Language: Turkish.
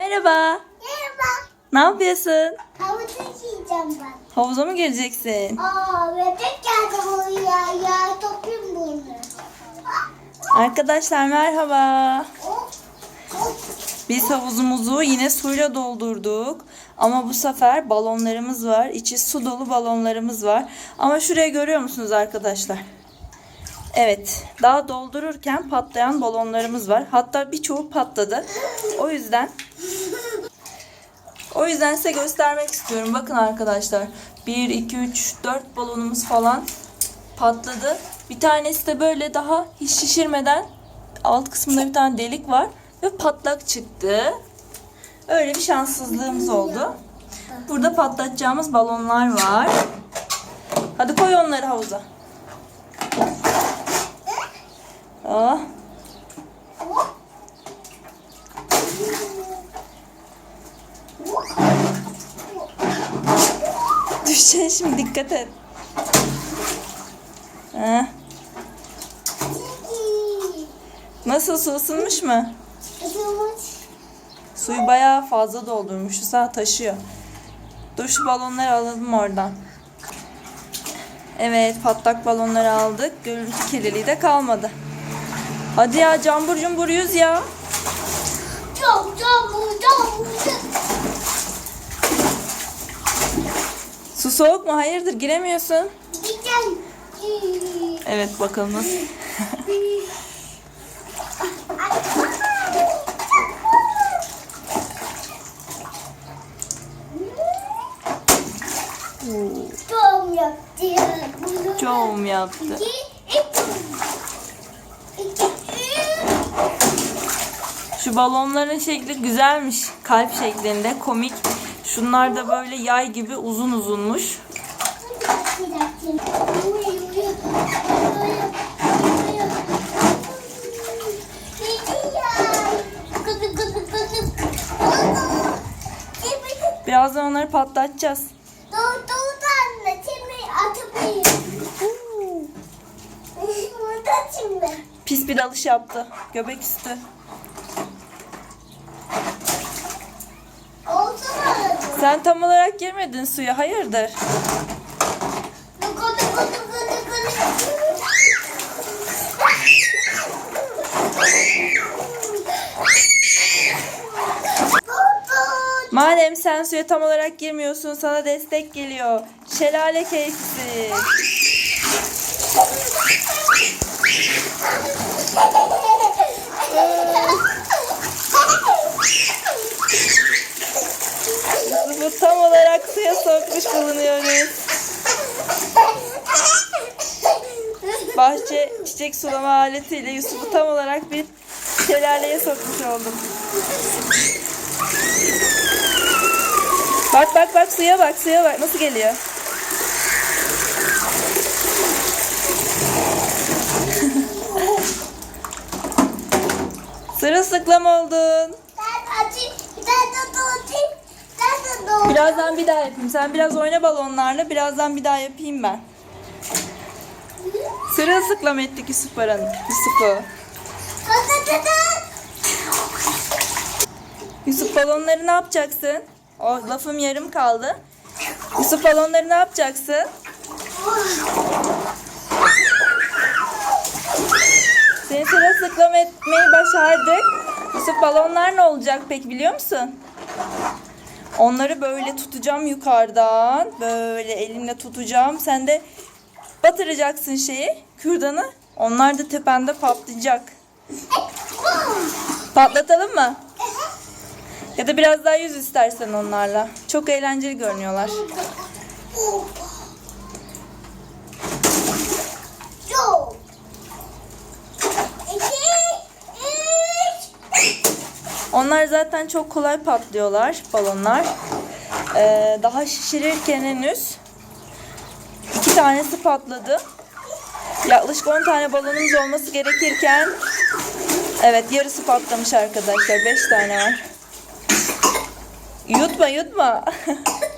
Merhaba. Merhaba. Ne yapıyorsun? Havuza gideceğim ben. Havuza mı gireceksin? Aa, bebek geldi buraya. Ya toplayayım bunu. Arkadaşlar merhaba. Biz havuzumuzu yine suyla doldurduk. Ama bu sefer balonlarımız var. İçi su dolu balonlarımız var. Ama şuraya görüyor musunuz arkadaşlar? Evet. Daha doldururken patlayan balonlarımız var. Hatta birçoğu patladı. O yüzden o yüzden size göstermek istiyorum. Bakın arkadaşlar. 1, 2, 3, 4 balonumuz falan patladı. Bir tanesi de böyle daha hiç şişirmeden alt kısmında bir tane delik var ve patlak çıktı. Öyle bir şanssızlığımız oldu. Burada patlatacağımız balonlar var. Hadi koy onları havuza. Ah, Hop. düşeceksin şimdi dikkat et. Ah, Çekil. nasıl su ısınmış mı? Isınmış. Suyu bayağı fazla doldurmuşuz ha taşıyor. Dur şu balonları alalım oradan. Evet patlak balonları aldık. Görüntü kirliliği de kalmadı. Hadi ya cambur cumburuyuz ya. Çok çok çok. Su soğuk mu? Hayırdır giremiyorsun. Gideceğim. Evet bakalım nasıl. Doğum yaptı. Çoğum yaptı. İki, iki. İki. Şu balonların şekli güzelmiş. Kalp şeklinde komik. Şunlar da böyle yay gibi uzun uzunmuş. Birazdan onları patlatacağız. Pis bir dalış yaptı. Göbek üstü. Sen tam olarak girmedin suya. Hayırdır? Madem sen suya tam olarak girmiyorsun sana destek geliyor. Şelale keyfisi. Bu tam olarak suya sokmuş bulunuyoruz. Bahçe çiçek sulama aletiyle Yusuf'u tam olarak bir şelaleye sokmuş oldum. Bak bak bak suya bak suya bak nasıl geliyor. Sırılsıklam oldun. Birazdan bir daha yapayım. Sen biraz oyna balonlarla. Birazdan bir daha yapayım ben. Sırılsıklam ettik Yusuf Baran. Yusuf'u. Yusuf balonları ne yapacaksın? O lafım yarım kaldı. Yusuf balonları ne yapacaksın? Seni sırılsıklam etmeyi başardık. Yusuf balonlar ne olacak pek biliyor musun? Onları böyle tutacağım yukarıdan. Böyle elimle tutacağım. Sen de batıracaksın şeyi, kürdanı. Onlar da tepende patlayacak. Patlatalım mı? Ya da biraz daha yüz istersen onlarla. Çok eğlenceli görünüyorlar. Onlar zaten çok kolay patlıyorlar balonlar. Ee, daha şişirirken henüz tanesi patladı. Yaklaşık 10 tane balonumuz olması gerekirken evet yarısı patlamış arkadaşlar. 5 tane var. Yutma yutma.